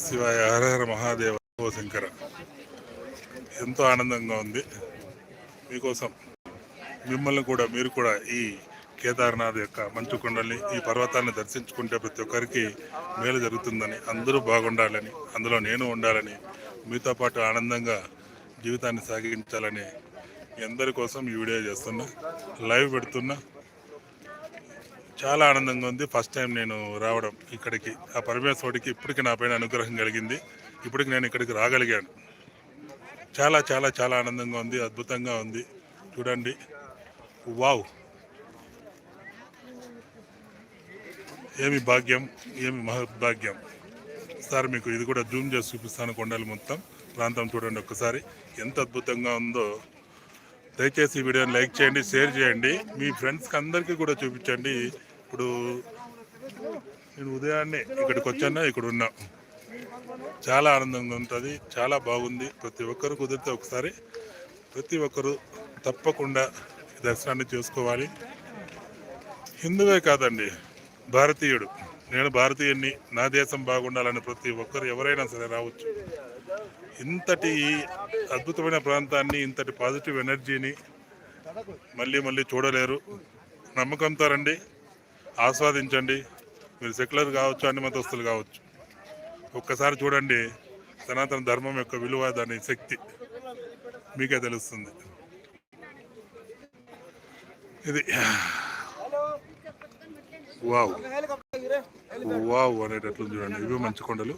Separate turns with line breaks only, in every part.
శివాయ హరహర మహాదేవ శంకర. ఎంతో ఆనందంగా ఉంది. మీకోసం మిమ్మల్ని కూడా మీరు కూడా ఈ కేదార్నాథ్ యొక్క మంచు కొండల్ని ఈ పర్వతాన్ని దర్శించుకుంటే ప్రతి ఒక్కరికి మేలు జరుగుతుందని అందరూ బాగుండాలని అందులో నేను ఉండాలని మీతో పాటు ఆనందంగా జీవితాన్ని సాగించాలని మీ అందరి కోసం ఈ వీడియో చేస్తున్నా. లైవ్ పెడుతున్నా. చాలా ఆనందంగా ఉంది. ఫస్ట్ టైం నేను రావడం ఇక్కడికి. ఆ పరమేశ్వరుడికి ఇప్పటికి నా పైన అనుగ్రహం కలిగింది. ఇప్పటికి నేను ఇక్కడికి రాగలిగాను. చాలా చాలా చాలా ఆనందంగా ఉంది. అద్భుతంగా ఉంది. చూడండి. వావ్ ఏమి భాగ్యం ఏమి మహద్భాగ్యం. సార్ మీకు ఇది కూడా జూమ్ చేసి చూపిస్తాను కొండలు మొత్తం. ప్రాంతం చూడండి ఒక్కసారి. ఎంత అద్భుతంగా ఉందో. దయచేసి ఈ వీడియోని లైక్ చేయండి షేర్ చేయండి. మీ ఫ్రెండ్స్కి అందరికీ కూడా చూపించండి. ఇప్పుడు నేను ఉదయాన్నే ఇక్కడికి వచ్చాను? ఇక్కడ ఉన్నా. చాలా ఆనందంగా ఉంటుంది. చాలా బాగుంది. ప్రతి ఒక్కరు కుదిరితే ఒకసారి ప్రతి ఒక్కరు తప్పకుండా దర్శనాన్ని చేసుకోవాలి. హిందువే కాదండి భారతీయుడు. నేను భారతీయుడిని నా దేశం బాగుండాలని ప్రతి ఒక్కరు ఎవరైనా సరే రావచ్చు. ఇంతటి అద్భుతమైన ప్రాంతాన్ని ఇంతటి పాజిటివ్ ఎనర్జీని మళ్ళీ మళ్ళీ చూడలేరు. నమ్మకంతో రండి. ఆస్వాదించండి. మీరు సెక్యులర్ కావచ్చు అన్ని మతస్థులు కావచ్చు. ఒక్కసారి చూడండి సనాతన ధర్మం యొక్క విలువ దాని శక్తి. మీకే తెలుస్తుంది. ఇది వావ్. వావ్ అనేటట్లు చూడండి. ఇవి మంచి కొండలు.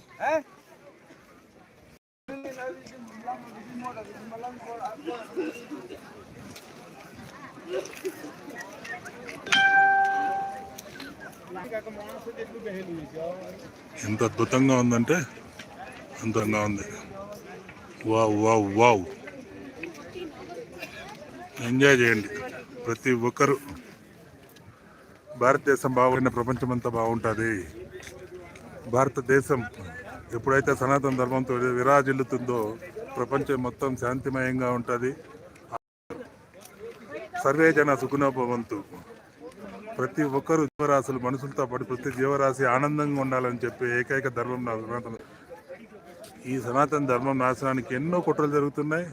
ఎంత అద్భుతంగా ఉందంటే అందంగా ఉంది. Wow wow wow. ఎంజాయ్ చేయండి. ప్రతి ఒక్కరు భారతదేశం బాగుడిన ప్రపంచం అంతా బాగుంటుంది. భారతదేశం ఎప్పుడైతే సనాతన ధర్మంతో విరాజిల్లుతుందో ప్రపంచం మొత్తం శాంతిమయంగా ఉంటుంది. సర్వే జన సుఖనోభవంతు ప్రతి ఒక్కరు జీవరాశులు మనుషులతో పాటు ప్రతి జీవరాశి ఆనందంగా ఉండాలని చెప్పి ఏకైక ధర్మం నా సనాతన ఈ సనాతన ధర్మం నాశనానికి ఎన్నో కుట్రలు జరుగుతున్నాయి.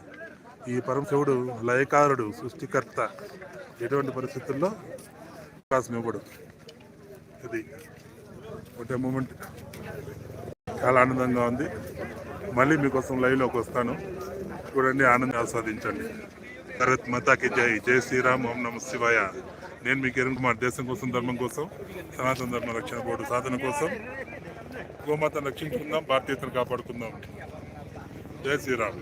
ఈ పరమశివుడు లయకారుడు సృష్టికర్త ఎటువంటి పరిస్థితుల్లో అవకాశం ఇవ్వడు. ఇది ఒకటే మూమెంట్ చాలా ఆనందంగా ఉంది. మళ్ళీ మీకోసం లైవ్లోకి వస్తాను. చూడండి ఆనందం ఆస్వాదించండి. భరత్ మాతాకి జై. జై శ్రీరామ్. ఓం నమ శివాయ. నేను మీ కిరణ్ కుమార్ దేశం కోసం ధర్మం కోసం సనాతన ధర్మ రక్షణ బోర్డు సాధన కోసం గోమాతను రక్షించుకుందాం భారతీయతను కాపాడుకుందాం. జై శ్రీరామ్.